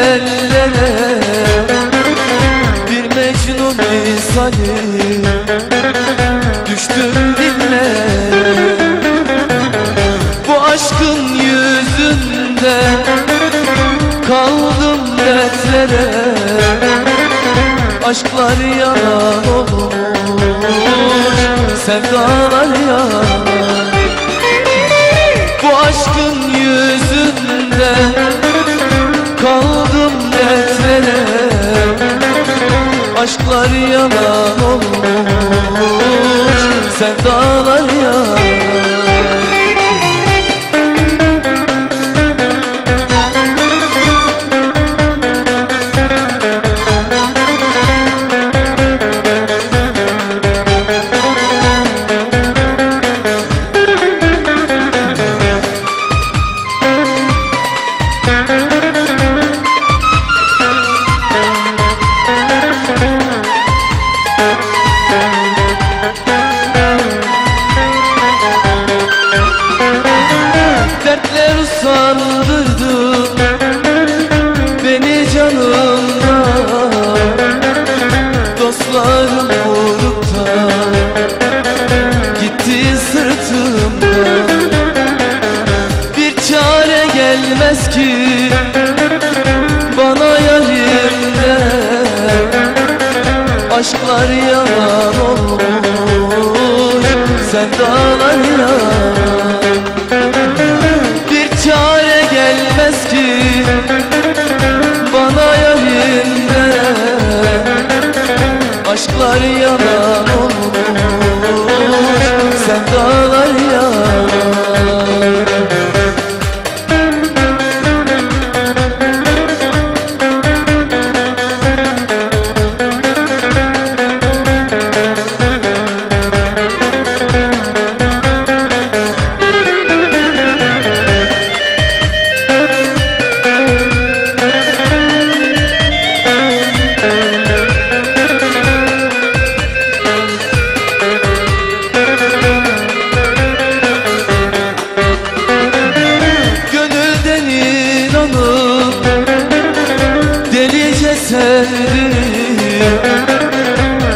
ellere Bir Mecnun misali Düştüm dillere Bu aşkın yüzünden Kaldım dertlere. Aşklar yalan olur Sevdalar yalan yalan olur Sevdalar Dertler sandırdı Beni canımdan. Dostlarım vurup da Gitti sırtımdan. Bir çare gelmez ki Bana yarimden Aşklar yalan olur Sevdalar yalan Aşklar yalan olur Sevdalar yalan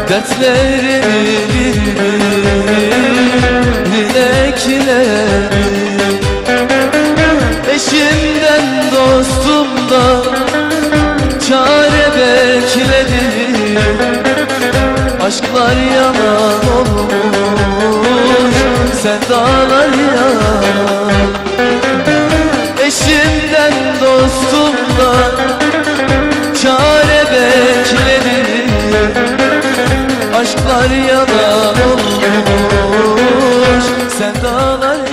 Dertlerimi ekledim Eşimden dostumdan Çare bekledim. Aşklar yalan olur Sevdalar yalan غنى